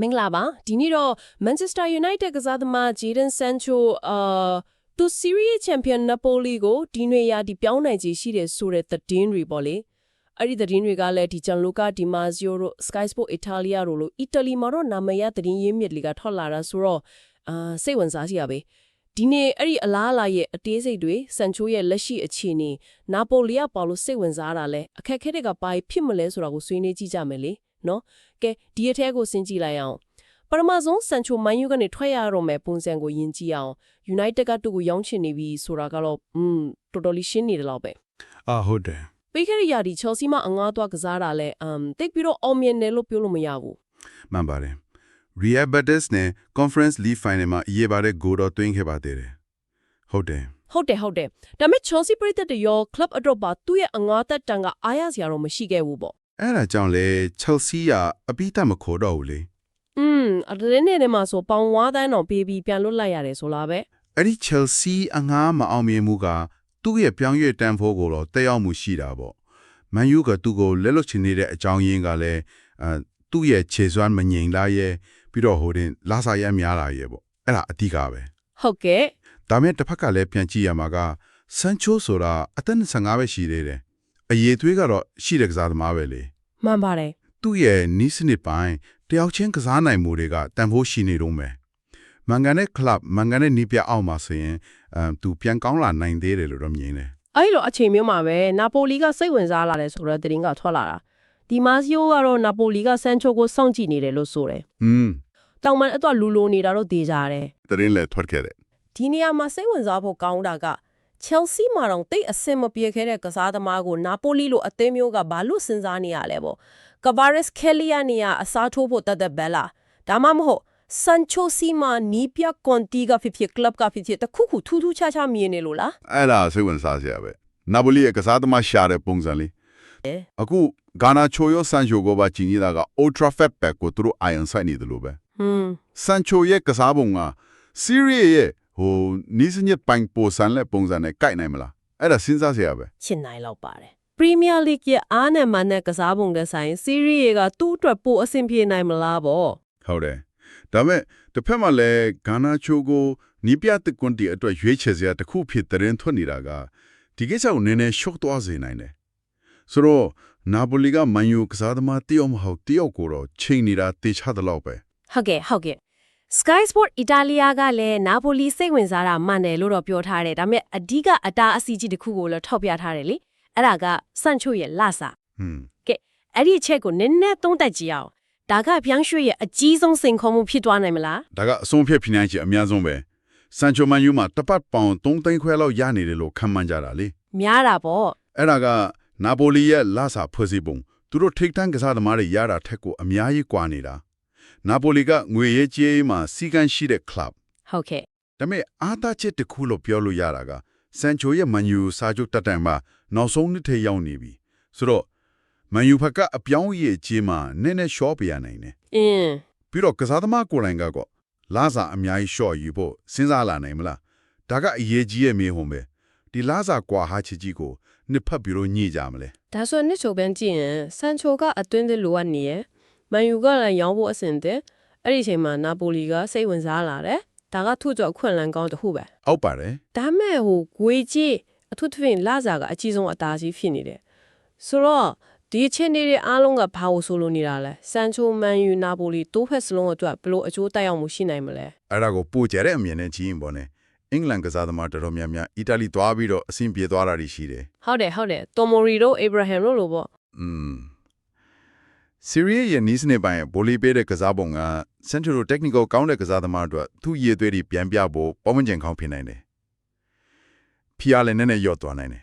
မင်္ဂလာပါဒီနေ့တော့ Manchester United ကစားသမား Jadon Sancho အာသူ Serie A Champion Napoli ကိုဒီနွေရာဒီပြောင်းနိုင်ခြေရှိတယ်ဆိုတဲ့သတင်းတွေပေါ့လေအဲ့ဒီသတင်းတွေကလည်းဒီ Gianluca Di Marzio တို့ Sky Sport Italia တို့လို့ Italy မှာတော့နာမည်ရသတင်းရင်းမြစ်တွေကထွက်လာတာဆိုတော့အာစိတ်ဝင်စားစရာပဲဒီနေ့အဲ့ဒီအလားအလာရဲ့အသေးစိတ်တွေဆန်ချိုရဲ့လက်ရှိအခြေအနေနာပိုလီကပါလို့စိတ်ဝင်စားတာလဲအခက်အခဲတွေကဘာဖြစ်မလဲဆိုတာကိုဆွေးနွေးကြည့်ကြမယ်လေ နော်ကဲဒီအထက်ကိုစဉ်းကြည့်လိုက်အောင်ပထမဆုံးဆန်ချိုမန်ယူကနေထွက်ရတော့မယ်ပုံစံကိုယဉ်ကြည့်အောင် United ကသူ့ကိုရောင်းချင်နေပြီဆိုတာကတော့อืมတော်တော်လေးရှင်းနေတယ်လို့ပဲအာဟုတ်တယ်ပြီးခဲ့တဲ့ရာဒီ Chelsea မှာအငားသွားကစားတာလဲအမ်တိတ်ပြီးတော့အောင်မြင်တယ်လို့ပြောလို့မရဘူးမှန်ပါတယ် Real Betis နဲ့ Conference League Final မှာအရေးပါတဲ့ဂိုးတော့သွင်းခဲ့ပါသေးတယ်ဟုတ်တယ်ဟုတ်တယ်ဟုတ်တယ်ဒါပေမဲ့ Chelsea ပြည်သက်တွေရော club အတွက်ပါသူ့ရဲ့အငားသက်တမ်းကအားရစရာတော့မရှိခဲ့ဘူးပေါ့ အဲ့ဒါကြောင့်လေ Chelsea ကအပိတမခေါ်တော့ဘူးလေอืมအဲ့ဒီနေ့နဲ့မှာဆိုပေါင်ဝါးတိုင်းတော့ပေးပြီးပြန်လွတ်လိုက်ရတယ်ဆိုလားပဲအဲ့ဒီ Chelsea အငားမအောင်မြင်မှုကသူ့ရဲ့ပြောင်းရွှေ့တန်ဖိုးကိုတော့တက်ရောက်မှုရှိတာပေါ့ Man U ကသူ့ကိုလက်လွတ်ချင်နေတဲ့အကြောင်းရင်းကလည်းအဲသူ့ရဲ့ခြေစွမ်းမငြိမ်လာရဲ့ပြီးတော့ဟိုတင်လာစာရဲများလာရဲ့ပေါ့အဲ့ဒါအတိကပဲဟုတ်ကဲ့ဒါမဲ့တစ်ဖက်ကလည်းပြန်ကြည့်ရမှာကဆန်ချိုဆိုတာအသက်25ပဲရှိသေးတယ် အရေးသွေးကတော့ရှိတဲ့ကစားသမားပဲလေမှန်ပါတယ်သူ့ရဲ့နီးစနစ်ပိုင်းတယောက်ချင်းကစားနိုင်မှုတွေကတန်ဖိုးရှိနေတော့မယ်မန်ဂန်နဲ့ကလပ်မန်ဂန်နဲ့နီးပြအောင်မှာဆိုရင်အမ်သူပြန်ကောင်းလာနိုင်သေးတယ်လို့တော့မြင်တယ်အဲ့လိုအချိန်မျိုးမှာပဲနာပိုလီကစိတ်ဝင်စားလာတယ်ဆိုတော့သတင်းကထွက်လာတာဒီမာစီယိုကတော့နာပိုလီကဆန်ချိုကိုစောင့်ကြည့်နေတယ်လို့ဆိုတယ်။อืมတောင်မန်အတွက်လူလိုနေတာတော့ဒေကြတယ်တရင်လည်းထွက်ခဲ့တယ်ဒီနေရာမှာစိတ်ဝင်စားဖို့ကောင်းတာက Chelsea မှာတော့တိတ်အဆင်မပြေခဲ့တဲ့ကစားသမားကိုနာပိုလီလိုအသင်းမျိုးကဘာလို့စဉ်းစားနေရလဲပေါ့ Cavaras Kelly နေရာအစားထိုးဖို့တတ်တဲ့ဘဲလားဒါမှမဟုတ် Sancho စီမာနီးပြကွန်တီကဖြစ်ဖြစ် club ကဖြစ်ဖြစ်တခုခုထူးထူးခြားခြားမြင်နေလို့လား။အဲ့ဒါစိတ်ဝင်စားစရာပဲ။နာပိုလီရဲ့ကစားသမားရှာတဲ့ပုံစံလေးအဲ။အခုဂါနာချိုယောဆန်ချိုကိုပါကြည့်နေတာက Ultra Fat Pack ကိုသူတို့ iron site နေတယ်လို့ပဲဟွန်း။ဆန်ချိုရဲ့ကစားပုံက Serie A ရဲ့ ဟိုနီးစညစ်ပိုင်ပိုဆန်တဲ့ပုံစံနဲ့ကိုက်နိုင်မလား။အဲ့ဒါစဉ်းစားစရာပဲချင်နိုင်လောက်ပါတယ် Premier League ရဲ့အားနဲ့မနဲ့ကစားပုံတဲ့ဆိုင် Serie A ကသူ့အတွက်ပိုအဆင်ပြေနိုင်မလားပေါ့။ဟုတ်တယ်။ဒါပေမဲ့တစ်ဖက်မှာလည်းဂါနာချိုကိုနီးပြတဲ့ကွန်တီအတွက်ရွေးချယ်စရာတစ်ခုဖြစ်တဲ့ရင်ထွက်နေတာကဒီကိစ္စကိုနည်းနည်း shock သွားစေနိုင်တယ်။ဆိုတော့နာပိုလီကမန်ယူကစားသမားတယောက်မဟုတ်တယောက်ကိုတော့ချိန်နေတာတေချတယ်လို့ပဲဟုတ်ကဲ့ဟုတ်ကဲ့ Sky Sport Italia ကလည်းနာပိုလီစိတ်ဝင်စားတာမှန်တယ်လို့တော့ပြောထားတယ်ဒါပေမဲ့အဓိကအတားအဆီးကြီးတစ်ခုကိုလည်းထောက်ပြထားတယ်လေအဲ့ဒါကစန့်ချိုရဲ့လဆာ။ဟွန်းကဲအဲ့ဒီအချက်ကိုနည်းနည်းသုံးသပ်ကြည့်အောင်ဒါကပြောင်းရွှေ့ရဲ့အကြီးဆုံးစိန်ခေါ်မှုဖြစ်သွားနိုင်မလားဒါကအဆုံးဖြတ်ဖိနိုင်ချေအများဆုံးပဲဆန်ချိုမန်ယူမှာတပတ်ပေါင်3သိန်းခွဲလောက်ရနေတယ်လို့ခံမှန်းကြတာလေများတာပေါ့အဲ့ဒါကနာပိုလီရဲ့လာစာဖွဲ့စည်းပုံသူတို့ထိတ်တန့်ကစားသမားတွေရတာထက်ကိုအများကြီးကွာနေတာ နာပိုလီကငွေရေးကြေးရေးမှာစီကန်းရှိတဲ့ club ဟုတ်ကဲ့ဒါပေမဲ့အားသာချက်တစ်ခုလို့ပြောလို့ရတာကဆန်ချိုရဲ့မန်ယူစာချုပ်တက်တန်မှာနောက်ဆုံးနှစ်ထဲရောက်နေပြီဆိုတော့မန်ယူဘက်ကအပြောင်းအရေးကြီးမှာနည်းနည်းရှော့ပြရနိုင်တယ်အင်းပြီးတော့ကစားသမားကိုယ်တိုင်ကတော့လာစာအများကြီးရှော့ယူဖို့စဉ်းစားလာနိုင်မလားဒါကအရေးကြီးရဲ့မေးခွန်းပဲဒီလာစာကွာဟာချီကြီးကိုနှစ်ဖက်ပြီးတော့ညှိကြမလဲဒါဆိုနှစ်ချိုပန်းကြည့်ရင်ဆန်ချိုကအတွင်းသစ်လိုအပ်နေရယ် မန်ယူကလည်းရောင်းဖို့အဆင်သင့်အဲ့ဒီအချိန်မှာနာပိုလီကစိတ်ဝင်စားလာတယ်ဒါကသူ့ကြောင့်အခွင့်အလမ်းကောင်းတစ်ခုပဲဟုတ်ပါတယ်ဒါမဲ့ဟိုဂွေကြီးအထူးသဖြင့်လာစားကအကြီးဆုံးအသားကြီးဖြစ်နေတယ်ဆိုတော့ဒီအချင်းတွေအားလုံးကဘာလို့ဆိုလိုနေတာလဲဆန်ချိုမန်ယူနာပိုလီတိုးဖက်စလုံးအတွက်ဘယ်လိုအကျိုးတက်ရောက်မှုရှိနိုင်မလဲအဲ့ဒါကိုပို့ကြတဲ့အမြင်နဲ့ကြည့်ရင်ပေါ့နဲ့အင်္ဂလန်ကစားသမားတော်တော်များများအီတလီသွားပြီးတော့အဆင်ပြေသွားတာတွေရှိတယ်ဟုတ်တယ်ဟုတ်တယ်တိုမိုရီတို့အေဗရာဟမ်တို့လိုပေါ့อืม ဆီရီရဲ့နီးစနစ်ပိုင်းဗိုလီပေးတဲ့ကစားပုံက Central Technical ကောင်းတဲ့ကစားသမားအတွက်သူ့ရည်သွေးတွေပြန်ပြဖို့ပေါမကျင်ကောင်းဖြစ်နိုင်တယ်ဖီယာလည်းနည်းနည်းရော့သွားနိုင်တယ်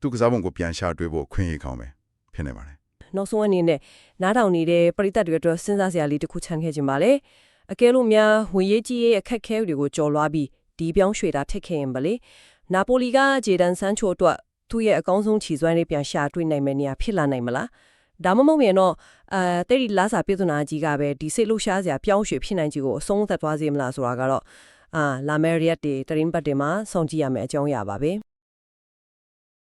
သူ့ကစားပုံကိုပြန်ရှာတွေ့ဖို့ခွင့်ရကောင်းပဲဖြစ်နေပါတယ်နောက်ဆုံးအနေနဲ့နားထောင်နေတဲ့ပရိသတ်တွေအတွက်စဉ်းစားစရာလေးတစ်ခုချန်ခဲ့ခြင်းပါလေအကယ်လို့များဝင်ရေးကြီးရဲ့အခက်အခဲတွေကိုကြော်လွှားပြီးဒီပြောင်းရွှေ့တာထက်ခဲ့ရင်ပါလေနာပိုလီကဂျေဒန်ဆန်ချိုအတွက်သူ့ရဲ့အကောင်းဆုံးခြေစွမ်းလေးပြန်ရှာတွေ့နိုင်မယ့်နေရာဖြစ်လာနိုင်မလား ဒါမှမဟုတ်ရင်တော့အဲတဲ့ဒီလာစာပြဿနာကြီးကပဲဒီစိတ်လှုပ်ရှားစရာပြောင်းရွှေ့ဖြစ်နိုင်ကြီးကိုအဆုံးသတ်သွားစေမလားဆိုတာကတော့အာလာမယ်ရီယက်တွေတရင်ပတ်တွေမှာစောင့်ကြည့်ရမယ့်အကြောင်းအရာပါပဲ